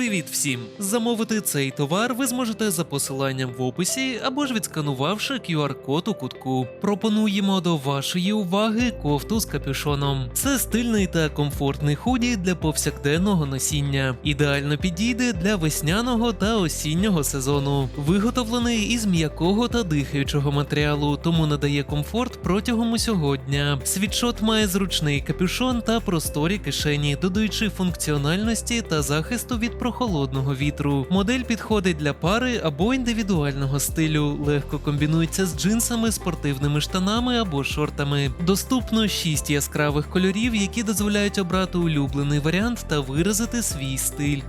Привіт всім! Замовити цей товар ви зможете за посиланням в описі або ж відсканувавши QR-код у кутку. Пропонуємо до вашої уваги кофту з капюшоном. Це стильний та комфортний худі для повсякденного носіння. Ідеально підійде для весняного та осіннього сезону. Виготовлений із м'якого та дихаючого матеріалу, тому надає комфорт протягом усього дня. Світшот має зручний капюшон та просторі кишені, додаючи функціональності та захисту від прохолодного вітру. Модель підходить для пари або індивідуального стилю, легко комбінується з джинсами, спортивними штанами або шортами. Доступно 6 яскравих кольорів, які дозволяють обрати улюблений варіант та виразити свій стиль.